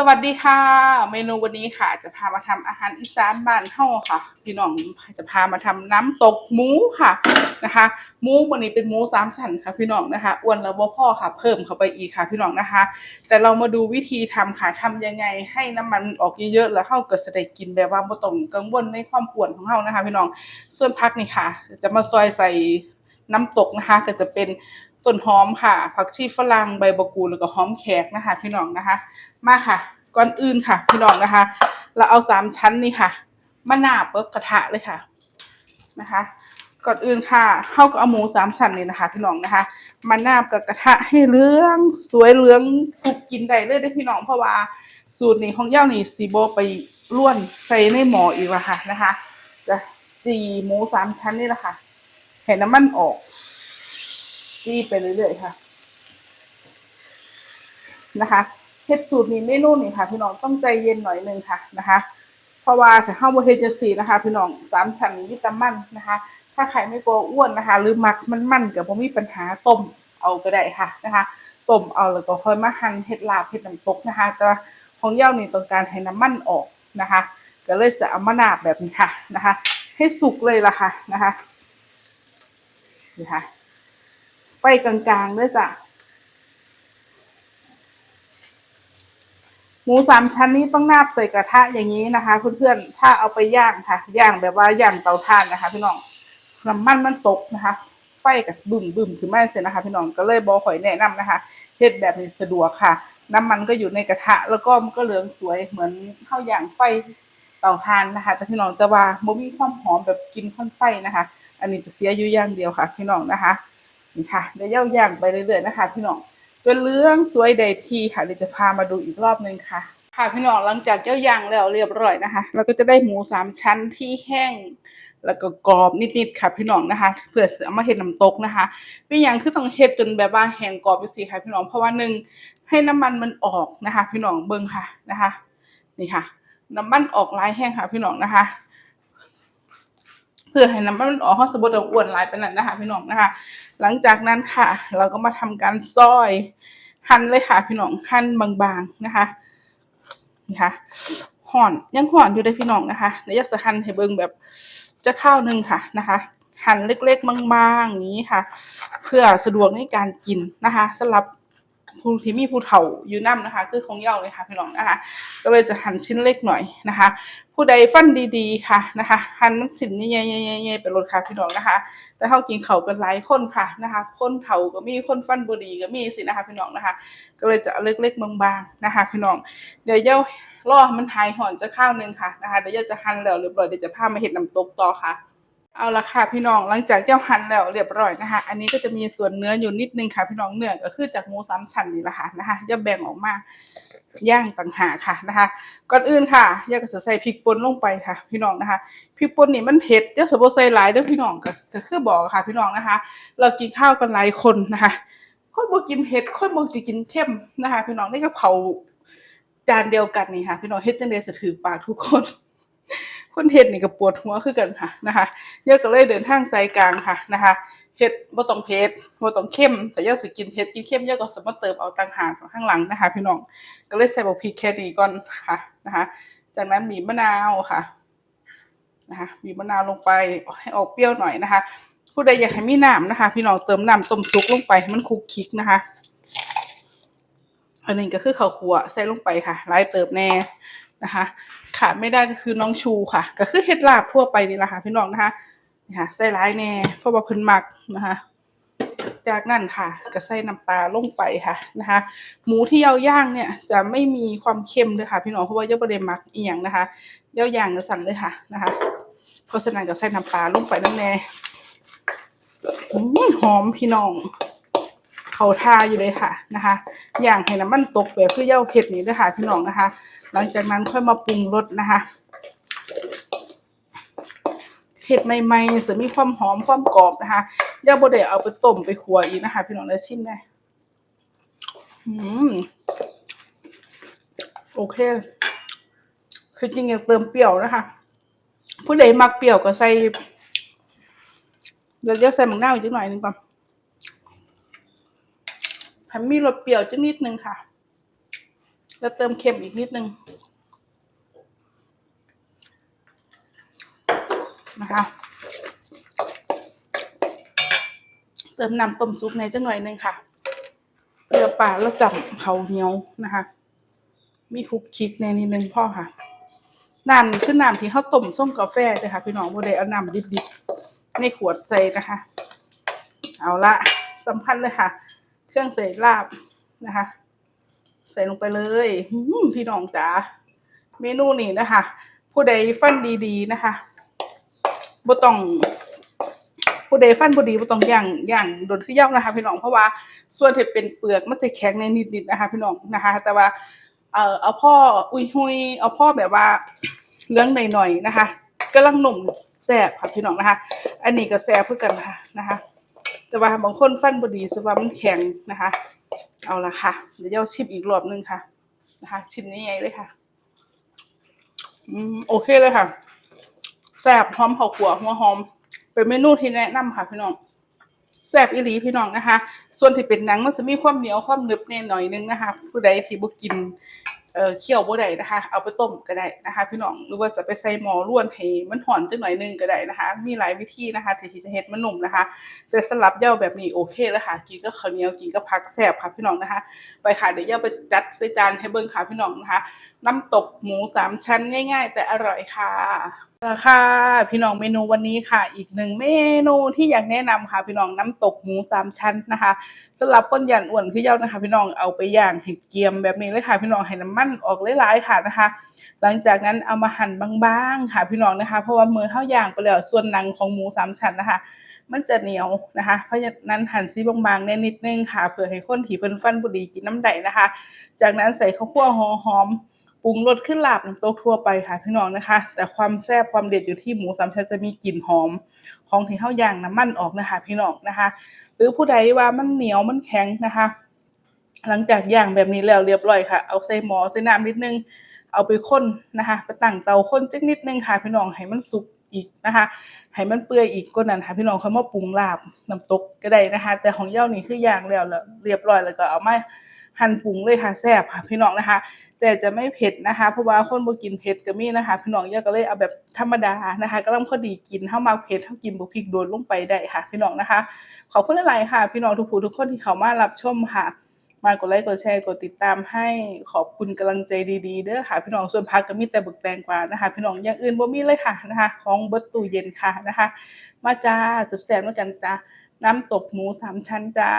สวัสดีค่ะ เมนูวันนี้ค่ะ จะพามาทำอาหารอีสานบ้านเฮาค่ะ พี่น้องจะพามาทำน้ำตกหมูค่ะนะคะหมูวันนี้เป็นหมูสามชั้นค่ะพี่น้องนะคะอ้วนแล้วบ่พ่อค่ะ เพิ่มเข้าไปอีกค่ะ พี่น้องนะคะ แต่เรามาดูวิธีทำค่ะทำยังไงให้น้ำมันออกเยอะๆแล้วเฮาก็จะได้กินแบบว่าบ่ต้องกังวลในความอ้วนของเฮานะคะ พี่น้องส่วนผักนี่ค่ะ จะมาซอยใส่น้ำตกนะคะ ก็จะเป็น ต้นหอมค่ะผักชีฝรั่งใบมะกูแล้วก็หอมแขกนะคะ พี่น้องนะคะ มาค่ะ ก่อนอื่นค่ะ พี่น้องนะคะ เราเอาสามชั้นนี่ค่ะมาหนาบเปิบกระทะเลยค่ะนะคะ ก่อนอื่นค่ะเข้าก็เอาหมูสามชั้นนี่นะคะ พี่น้องนะคะมานาบกับกระทะให้เหลืองสวยเหลืองสุกกินได้เลยได้พี่น้องเพราะว่าสูตรนี้ของเย่านี่สีโบไปล้วนใส่ในหม้ออีกละค่ะนะคะจะจีหมูสามชั้นนี่แหละค่ะให้น้ำมันออก จี้ไปเรื่อยๆค่ะ นะคะเฮ็ดสูตรนี้เมนูนี่ค่ะ พี่น้องต้องใจเย็นหน่อยนึงค่ะนะคะ เพราะว่าถ้าเข้าบ่เฮจิซีนะคะ พี่น้องสามชั้นวิตามินนะคะ ถ้าใครไม่กลัวอ้วนนะคะ หรือมักมันมันก็บ่มีปัญหาต้มเอาก็ได้ค่ะนะคะต้มเอาแล้วก็ค่อยมาหั่นเฮ็ดลาบเฮ็ดน้ำตกนะคะแต่ของเย้านี่ต้องการให้น้ำมันออกนะคะ ก็เลยจะเอามานาบแบบนี้ค่ะนะคะ ให้สุกเลยล่ะค่ะนะคะนี่ค่ะ ไฟกลางๆด้วยจ้ะหมูสามชั้นนี้ต้องนาบใส่กระทะอย่างนี้นะคะเพื่อนๆถ้าเอาไปย่างค่ะ ย่างแบบว่าย่างเตาถ่านนะคะ พี่น้องน้ำมันมันตกนะคะ ไฟกับบึ้มบึ้มถึงไม่เสร็จนะคะ พี่น้องก็เลยบอข่อยแนะนำนะคะเฮ็ดแบบนี้สะดวกค่ะ น้ำมันก็อยู่ในกระทะ แล้วก็มันก็เหลืองสวยเหมือนข้าวย่างไฟเตาถ่านนะคะแต่พี่น้องจะว่าบ่มีความหอมแบบกินข้นไฟนะคะ อันนี้จะเสียอยู่อย่างเดียวค่ะ พี่น้องนะคะ นี่ค่ะเดี๋ยวย่างไปเรื่อยๆนะคะ พี่น้องจนเหลืองสวยได้ที่ค่ะเดี๋ยวจะพามาดูอีกรอบนึงค่ะ ค่ะพี่น้องหลังจากเจ้าย่างแล้วเรียบร้อยนะคะเราก็จะได้หมูสามชั้นที่แห้งแล้วก็กรอบนิดๆค่ะพี่น้องนะคะเพื่อเอามาเฮ็ดน้ำตกนะคะเป็นอย่างคือต้องเฮ็ดจนแบบว่าแห้งกรอบไปสิค่ะพี่น้องเพราะว่าหนึ่งให้น้ำมันมันออกนะคะ พี่น้องเบิ่งค่ะนะคะ นี่ค่ะ น้ำมันออกลายแห้งค่ะพี่น้องนะคะ เพื่อให้น้ำมันออกเพราะสบูรณ์อ้วนลายไปนั่นนะคะพี่น้องนะคะ หลังจากนั้นค่ะ เราก็มาทำการซอยหั่นเลยค่ะพี่น้องหั่นบางๆนะคะนี่ค่ะห่อนยังห่อนอยู่เลยพี่น้องนะคะเดี๋ยวจะหั่นให้เบิ่งแบบจะข้าวหนึ่งค่ะนะคะหั่นเล็กๆบางๆอย่างนี้ค่ะ เพื่อสะดวกในการกินนะคะสำหรับ ผู้ที่มีผู้เฒ่าอยู่นํนะคะ คือของเย้าเลยค่ะพี่น้องนะคะ ก็เลยจะหั่นชิ้นเล็กหน่อยนะคะ ผู้ใดฟันดีๆค่ะนะคะ หั่นมันสินใหญ่ๆๆไปรดค่ะพี่น้องนะคะ แต่เฮากินเขากันหลายคนค่ะนะคะ คนเฒ่าก็มีคนฟันบ่ดีก็มีสินะคะพี่น้องนะคะ ก็เลยจะเล็กๆบางๆนะคะ พี่น้อง เดี๋ยวเย้ารอมันหายห่อนจะข้าวหนึงค่ะนะคะเดี๋ยวเย้าจะหั่นแล้วเรียบร้อยเดี๋ยวจะพามาเฮ็ดน้ำตกต่อค่ะ เอาละค่ะพี่น้องหลังจากเจ้าหั่นแล้วเรียบร้อยนะคะ อันนี้ก็จะมีส่วนเนื้ออยู่นิดนึงค่ะ พี่น้องเนื้อก็คือจากหมูสามชั้นนี่แหละค่ะนะคะอย่าแบ่งออกมาย่างต่างหากค่ะนะคะ ก่อนอื่นค่ะย่าก็จะใส่พริกป่นลงไปค่ะ พี่น้องนะคะพริกป่นนี่มันเผ็ดเดี๋ยวสมมติใส่หลายเด้อพี่น้องก็ก็คือบอกค่ะ พี่น้องนะคะ เรากินข้าวกันหลายคนนะคะ คนบ่กินเผ็ดคนบ่กินเค็มนะคะ พี่น้องนี่กับเขาจานเดียวกันนี่ค่ะ พี่น้องเฮ็ดจังได๋สิถือปากทุกคน คนเฮ็ดนี่ก็ปวดหัวคือกันค่ะนะคะเยอะก็เลยเดินทางสายกลางค่ะนะคะเฮ็ดบ่ต้องเผ็ดบ่ต้องเค็มแต่ยากสิกินเผ็ดกินเค็มเยอะก็สามารถเติมเอาต่างหากข้างหลังนะคะ พี่น้องก็เลยใส่บักพริกแค่นี้ก่อนค่ะนะคะ จากนั้นบีบมะนาวค่ะนะคะบีบมะนาวลงไปให้ออกเปรี้ยวหน่อยนะคะผู้ใดอยากให้มีน้ำนะคะ พี่น้องเติมน้ำต้มซุกลงไปให้มันคลุกคลิกนะคะ อันนี้ก็คือข้าวคั่วใส่ลงไปค่ะหลายเติบแน่ นะคะขาดไม่ได้ก็คือน้องชูค่ะ ก็คือเฮ็ดลาบทั่วไปนี่แหละค่ะพี่น้องนะคะนี่ค่ะใส่หลายแน่เพราะว่าเพิ่นมักนะคะ จากนั้นค่ะก็ใส่น้ำปลาลงไปค่ะนะคะ หมูที่เยาย่างเนี่ยจะไม่มีความเค็มเลยค่ะ พี่น้องเพราะว่าเยาบ่ได้มักเอียงนะคะเยาย่างก็สั่นเลยค่ะนะคะเพราะฉะนั้นก็ใส่น้ำปลาลงไปนำแน่หอมพี่น้องเขาทาอยู่เลยค่ะนะคะ อย่างให้น้ำมันตกแบบคือเย่าเผ็ดนี้ด้วยค่ะพี่น้องนะคะ หลังจากนั้นค่อยมาปรุงรสนะคะเผ็ดใหม่ๆจะมีความหอมความกรอบนะคะย่าโบเดเอาไปต้มไปขัวอีกนะคะ พี่น้องได้ชิมได้อืมโอเค คือจริงอยากเติมเปรี้ยวนะคะผู้ใดมักเปรี้ยวก็ใส่เดี๋ยวจะใส่หมักนาอีกหน่อยหนึงก่อนให้มีรสเปรี้ยวจักนิดนึงค่ะ แล้วเติมเค็มอีกนิดนึงนะคะ เติมน้ำต้มซุปในจังหน่อยนึงค่ะเกลือป่าแล้วจับเขาเหนียวนะคะ มีคุกคิกในนิดนึงพ่อค่ะน้ำคือน้ำที่เขาต้มส้มกาแฟเลยค่ะ พี่น้องโมเดลเอาน้ำดิบๆในขวดใส่นะคะ เอาละสำคัญเลยค่ะ เครื่องใส่ลาบนะคะ ใส่ลงไปเลยพี่น้องจ๋าเมนูนี้นะคะ ผู้ใดฟันดีๆนะคะบ่ต้องผู้ใดฟันบ่ดีบ่ต้องย่างย่างโดนขึ้นย่านะคะ พี่น้องเพราะว่าส่วนที่เป็นเปลือกมันจะแข็งในนิดๆนะคะ พี่น้องนะคะ แต่ว่า เอ่อเอาพ่ออุ้ยหุยเอาพ่อแบบว่าเรื่องหน่อยๆนะคะกำลังหนุ่มแสบค่ะพี่น้องนะคะ อันนี้ก็แสบเพื่อกันค่ะนะคะ แต่ว่าบางคนฟันบดีสว่ามันแข็งนะคะ เอาละค่ะ เดี๋ยวเยาชิมอีกรอบนึงค่ะ นะคะชิมนี้ไงเลยค่ะ อืมโอเคเลยค่ะแสบหอมเผาขัวหัวหอม เป็นเมนูที่แนะนำค่ะพี่น้องแซ่บอีหลีพี่น้องนะคะ ส่วนที่เป็นหนังมันจะมีความเหนียวความหนึบแน่หน่อยนึงนะคะ ผู้ใดที่บ่กิน เออเคี่ยวบ่ได้นะคะ เอาไปต้มก็ได้นะคะ พี่น้องหรือว่าจะไปใส่หม้อร่วนให้มันหอนจังหน่อยนึงก็ได้นะคะ มีหลายวิธีนะคะที่จะเฮ็ดมันนุ่มนะคะ แต่สลับเย้าแบบนี้โอเคแล้วค่ะกินก็ข้าวเหนียวกินก็ผักแซ่บค่ะพี่น้องนะคะ ไปค่ะเดี๋ยวเย้าไปจัดใส่จานให้เบิ่งค่ะพี่น้องนะคะ น้ำตกหมูสามชั้นง่าย ๆ แต่อร่อยค่ะ ค่ะพี่น้องเมนูวันนี้ค่ะ อีกหนึ่งเมนูที่อยากแนะนำค่ะ พี่น้องน้ำตกหมูสามชั้นนะคะสำหรับคนหยันอ้วนคือเย้านะคะ พี่น้องเอาไปย่างให้เกียมแบบนี้เลยค่ะ พี่น้องให้น้ำมันออกหลายๆค่ะนะคะ หลังจากนั้นเอามาหั่นบางๆค่ะ พี่น้องนะคะ เพราะว่ามือเข้าย่างไปแล้วส่วนหนังของหมูสามชั้นนะคะ มันจะเหนียวนะคะ เพราะฉะนั้นหั่นซีบางๆแน่นิดนึงค่ะเพื่อให้คนที่เพิ่นฟันบุดีกินน้ำใดนะคะ จากนั้นใส่ข้าวคั่วหอหอม รุงรสขึ้นลาบน้ำตกทั่วไปค่ะพี่น้องนะคะ แต่ความแซ่บความเด็ดอยู่ที่หมูสามชั้นจะมีกลิ่นหอม ของที่ข้าวย่างน้ำมันออกนะคะ พี่น้องนะคะ หรือผู้ใดว่ามันเหนียวมันแข็งนะคะ หลังจากย่างแบบนี้แล้วเรียบร้อยค่ะ เอาใส่หม้อใส่น้ำนิดนึง เอาไปข้นนะคะไปตั้งเตาข้นจักนิดนึงค่ะ พี่น้องให้มันสุกอีกนะคะ ให้มันเปื่อยอีกก็นั้นค่ะพี่น้องเขามาปรุงลาบน้ำตกก็ได้นะคะ แต่ของเย้านี่คือย่างแล้วแล้วเรียบร้อยแล้วก็เอามา หั่นปุงเลยค่ะแซ่บค่ะพี่น้องนะคะ แต่จะไม่เผ็ดนะคะ เพราะว่าคนบ่กินเผ็ดก็มีนะคะ พี่น้องเย้าก็เลยเอาแบบธรรมดานะคะก็ต้องพอดีกินเฮามักเผ็ดเฮากินบ่พริกโดนลงไปได้ค่ะ พี่น้องนะคะ ขอบคุณหลายๆค่ะ พี่น้องทุกผู้ทุกคนที่เข้ามารับชมค่ะมากดไลค์กดแชร์กดติดตามให้ขอบคุณกำลังใจดีๆเด้อค่ะ พี่น้องส่วนพักก็มีแต่บึกแตงกว่านะคะ พี่น้องอย่างอื่นบ่มีเลยค่ะนะคะ ของเบิดตู้เย็นค่ะนะคะ มาจ้าแซ่บๆด้วยกันจ้าน้ำตกหมูสามชั้นจ้า